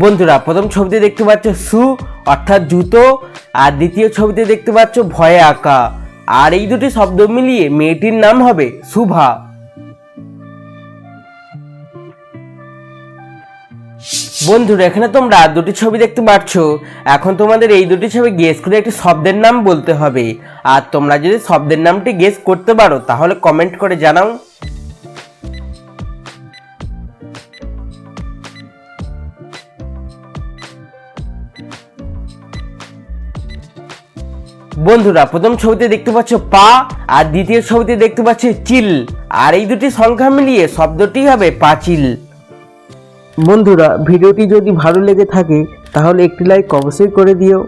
বন্ধুরা, প্রথম ছবিতে দেখতে পাচ্ছ সু, অর্থাৎ জুতো, আর দ্বিতীয় ছবিতে দেখতে পাচ্ছ ভয়ে আঁকা। আর এই দুটি শব্দ মিলিয়ে মেয়েটির নাম হবে শুভা বন্ধুরা, এখানে তোমরা দুটি ছবি দেখতে পাচ্ছ এখন তোমাদের এই দুটি ছবি গেস করে একটি শব্দের নাম বলতে হবে। আর তোমরা যদি শব্দের নামটি গেস করতে পারো, তাহলে কমেন্ট করে জানাও। বন্ধুরা, প্রথম ছবিতে দেখতে পাচ্ছ পা, আর দ্বিতীয় ছবিতে দেখতে পাচ্ছ চিল। আর এই দুটি সংখ্যা মিলিয়ে শব্দটি হবে পাঁচিল। বন্ধুরা, ভিডিওটি যদি ভালো লেগে থাকে, তাহলে একটি লাইক অবশ্যই করে দিও।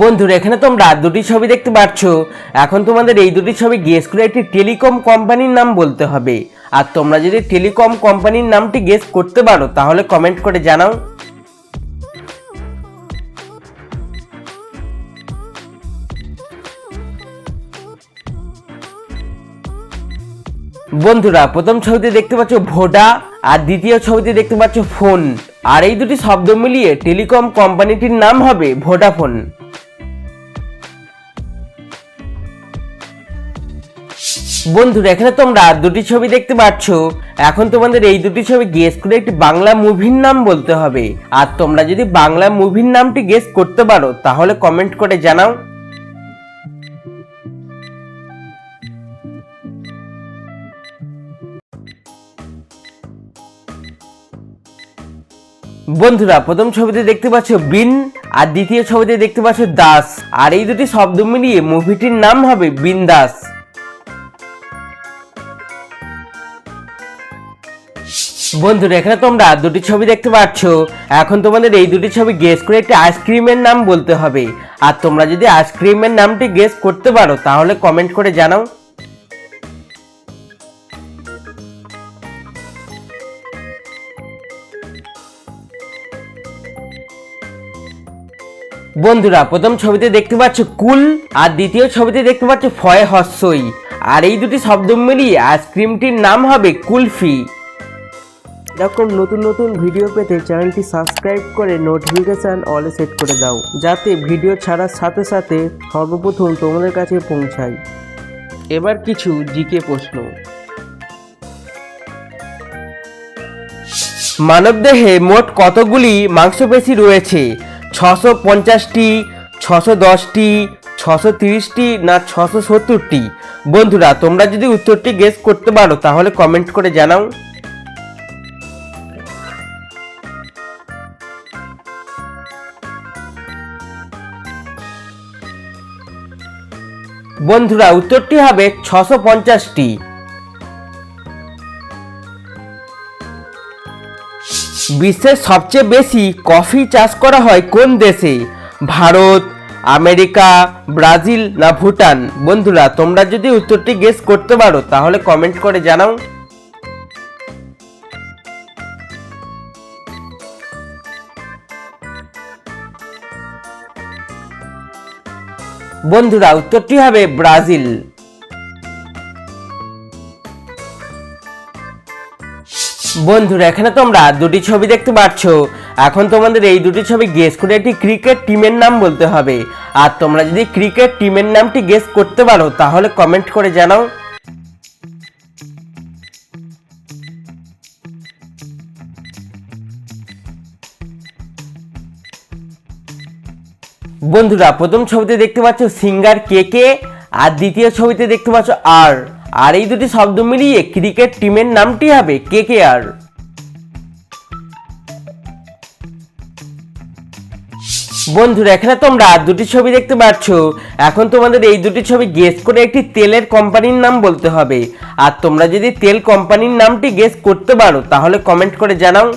বন্ধুরা, এখানে তোমরা দুটি ছবি দেখতে পাচ্ছ। এখন তোমাদের এই দুটি ছবি গেস করে একটি টেলিকম কোম্পানির নাম বলতে হবে। আর তোমরা যদি টেলিকম কোম্পানির নামটি গেস করতে পারো, তাহলে কমেন্ট করে জানাও। বন্ধুরা, প্রথম ছবিতে দেখতে পাচ্ছ ভোডা, আর দ্বিতীয় ছবিতে দেখতে পাচ্ছ ফোন। আর এই দুটি শব্দ মিলিয়ে টেলিকম কোম্পানিটির নাম হবে ভোডাফোন। বন্ধুরা, এখানে তোমরা দুটি ছবি দেখতে পাচ্ছ। এখন তোমাদের এই দুটি ছবি গেস করে একটি বাংলা মুভির নাম বলতে হবে। আর তোমরা যদি বাংলা মুভির নামটি গেস করতে পারো, তাহলে কমেন্ট করে জানাও। বন্ধুরা, প্রথম ছবিতে দেখতে পাচ্ছ বিন, আর দ্বিতীয় ছবিতে দেখতে পাচ্ছ দাস। আর এই দুটি শব্দ মিলিয়ে মুভিটির নাম হবে বিন্দাস বন্ধুরা, এখানে তোমরা দুটি ছবি দেখতে পাচ্ছ। এখন তোমাদের এই দুটি ছবি গেস করে একটি আইসক্রিমের নাম বলতে হবে। আর তোমরা যদি আইসক্রিমের নামটি গেস করতে পারো, তাহলে কমেন্ট করে জানাও। বন্ধুরা, প্রথম ছবিতে দেখতে পাচ্ছ কুল, আর দ্বিতীয় ছবিতে দেখতে পাচ্ছ ফয়ে হস্যই আর এই দুটি শব্দ মিলিয়ে আইসক্রিমটির নাম হবে কুলফি। এরকম নতুন নতুন ভিডিও পেতে চ্যানেলটি সাবস্ক্রাইব করে নোটিফিকেশান অলে সেট করে দাও, যাতে ভিডিও ছাড়ার সাথে সাথে সর্বপ্রথম তোমাদের কাছে পৌঁছায়। এবার কিছু জিকে প্রশ্ন। মানবদেহে মোট কতগুলি মাংসপেশি রয়েছে? ছশো পঞ্চাশটি, ছশো দশটি, ছশো তিরিশটি না ছশো সত্তরটি? বন্ধুরা, তোমরা যদি উত্তরটি গেস করতে পারো, তাহলে কমেন্ট করে জানাও। বন্ধুরা, উত্তরটি হবে ছশো পঞ্চাশটি। বিশ্বের সবচেয়ে বেশি কফি চাষ করা হয় কোন দেশে? ভারত, আমেরিকা, ব্রাজিল না ভুটান? বন্ধুরা, তোমরা যদি উত্তরটি গেস করতে পারো, তাহলে কমেন্ট করে জানাও। বন্ধুরা, উত্তরটি হবে ব্রাজিল। বন্ধুরা, এখানে তোমরা দুটি ছবি দেখতে পাচ্ছ এখন তোমাদের এই দুটি ছবি গেস করে একটি ক্রিকেট টিমের নাম বলতে হবে। আর তোমরা যদি ক্রিকেট টিমের নামটি গেস করতে পারো, তাহলে কমেন্ট করে জানাও। বন্ধুরা, প্রথম ছবিতে দেখতে পাচ্ছ সিঙ্গার কে কে, আর দ্বিতীয় ছবিতে দেখতে পাচ্ছ আর। আর এই দুটি শব্দ মিলিয়ে ক্রিকেট টিমের নামটি হবে কে কে আর। বন্ধুরা, এখানে তোমরা দুটি ছবি দেখতে পাচ্ছ এখন তোমাদের এই দুটি ছবি গেস করে একটি তেলের কোম্পানির নাম বলতে হবে। আর তোমরা যদি তেল কোম্পানির নামটি গেস করতে পারো, তাহলে কমেন্ট করে জানাও।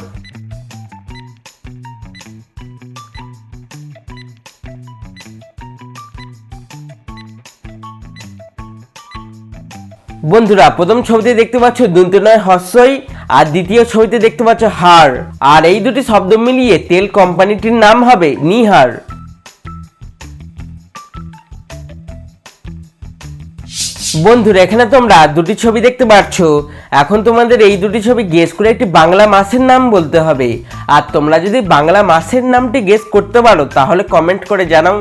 বন্ধুরা, প্রথম ছবিতে দেখতে পাচ্ছ দন্ত নয় হস্যই, আর দ্বিতীয় ছবিতে দেখতে পাচ্ছ হার। আর এই দুটি শব্দ মিলিয়ে তেল কোম্পানিটির নাম হবে নিহার। বন্ধুরা, এখানে তোমরা দুটি ছবি দেখতে পাচ্ছ। এখন তোমাদের এই দুটি ছবি গেস করে একটি বাংলা মাসের নাম বলতে হবে। আর তোমরা যদি বাংলা মাসের নামটি গেস করতে পারো, তাহলে কমেন্ট করে জানাও।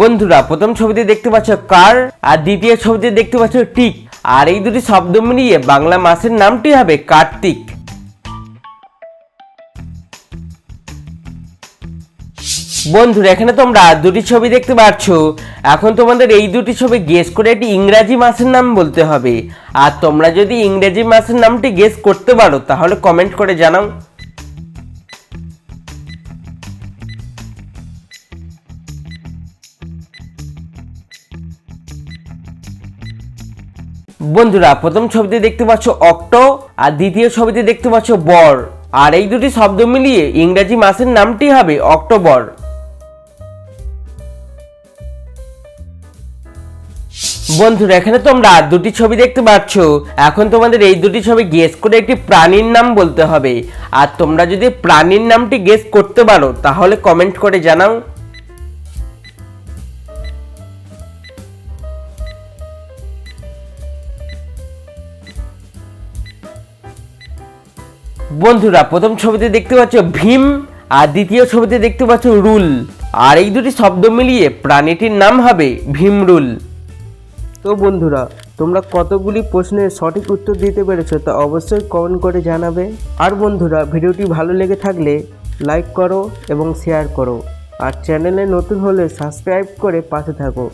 বন্ধুরা, প্রথম ছবিতে দেখতে পাচ্ছ কার, আর দ্বিতীয় ছবিতে দেখতে পাচ্ছ টিক। আর এই দুটি শব্দ মিলিয়ে বাংলা মাসের নামটি হবে কার্তিক। বন্ধুরা, এখানে তোমরা দুটি ছবি দেখতে পাচ্ছ। এখন তোমাদের এই দুটি ছবি গেস করে একটি ইংরাজি মাসের নাম বলতে হবে। আর তোমরা যদি ইংরেজি মাসের নামটি গেস করতে পারো, তাহলে কমেন্ট করে জানাও। বন্ধুরা, প্রথম ছবিতে দেখতে পাচ্ছ অক্ট, আর দ্বিতীয় ছবিতে দেখতে পাচ্ছ বর। আর এই দুটি শব্দ মিলিয়ে ইংরাজি মাসের নামটি হবে অক্টোবর। বন্ধুরা, এখানে তোমরা দুটি ছবি দেখতে পাচ্ছ। এখন তোমাদের এই দুটি ছবি গেস করে একটি প্রাণীর নাম বলতে হবে। আর তোমরা যদি প্রাণীর নামটি গেস করতে পারো, তাহলে কমেন্ট করে জানাও। বন্ধুরা, প্রথম ছবিতে দেখতে পাচ্ছ ভীম, আর দ্বিতীয় ছবিতে দেখতে পাচ্ছ রুল। আর এই দুটি শব্দ মিলিয়ে প্রাণীটির নাম হবে ভীমরুল। তো বন্ধুরা, তোমরা কতগুলি প্রশ্নের সঠিক উত্তর দিতে পেরেছ তা অবশ্যই কমেন্ট করে জানাবে। আর বন্ধুরা, ভিডিওটি ভালো লেগে থাকলে লাইক করো এবং শেয়ার করো। আর চ্যানেলে নতুন হলে সাবস্ক্রাইব করে পাশে থাকো।